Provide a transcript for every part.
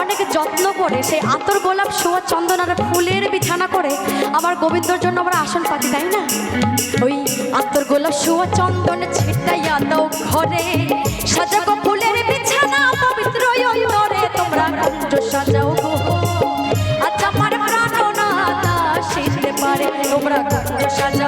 অনেক যত্ন করে, সেই আতর গোলাপ শোয়া চন্দন আর ফুলের বিছানা করে আমার গোবিন্দর জন্য আমরা আসন পাতি তাই না? ওই আতর গোলাপ শোয়া চন্দন ছিটাইয়া দাও ঘরে সাজাগো ফুলের বিছানা পবিত্র অন্তরে, তোমরা কুঞ্জ সাজাও আচ্ছা আমার প্রাণনাথা শিখতে পারে, তোমরা কুঞ্জ সাজাও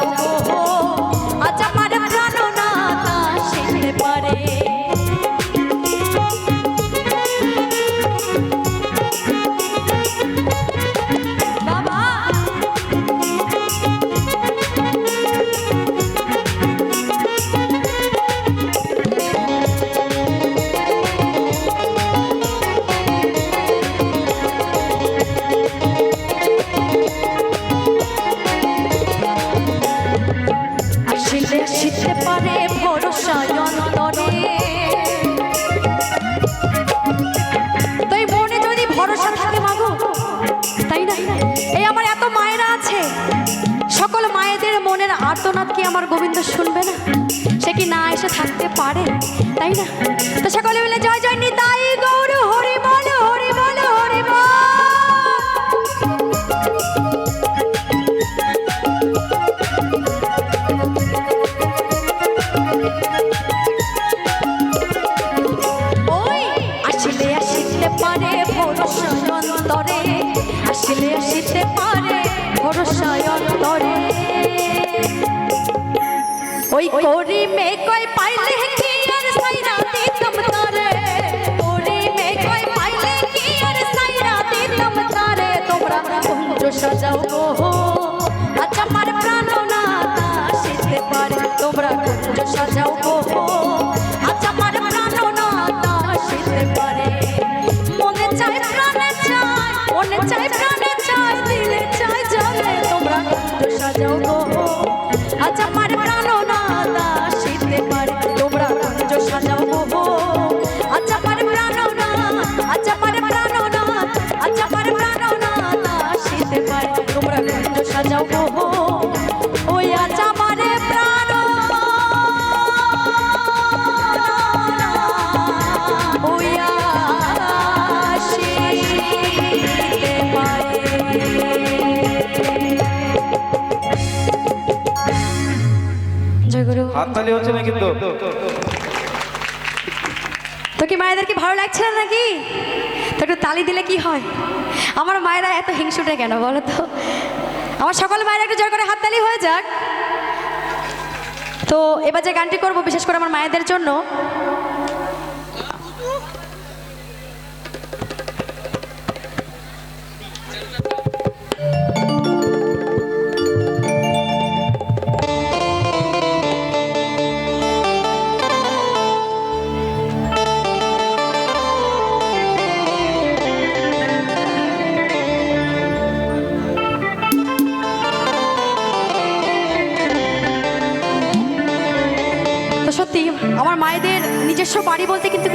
এসে থাকতে পারে তাই না? তো সকলে মিলে জয় জয়, নিতাই গৌর, হরি বল হরি বল, হরি আসলে আসিতে পারে ভরসা অন্তরে আসিতে পারে ভরসা ওই কোরি মে কই পাইলে কি আর সাইরা দিতম তারে? করি মে কই পাইলে কি আর সাইরা দিতম তারে? তোমরা কুঞ্জ সাজাও গো। আচ্ছা আমার প্রাণ না আসিতে পারে। তোমরা কুঞ্জ সাজাও কুঞ্জ সাজাও ওই কি ভালো লাগছে না নাকি? তো তালি দিলে কি হয়? আমার মায়েরা এত হিংসুটে কেন বলো তো? আমার সকল মায়ের একটু জয় করে হাততালি হয়ে যাক। তো এবার যে গানটি করব, বিশেষ করে আমার মায়েদের জন্য আমার মায়েদের নিজস্ব বাড়ি বলতে কিন্তু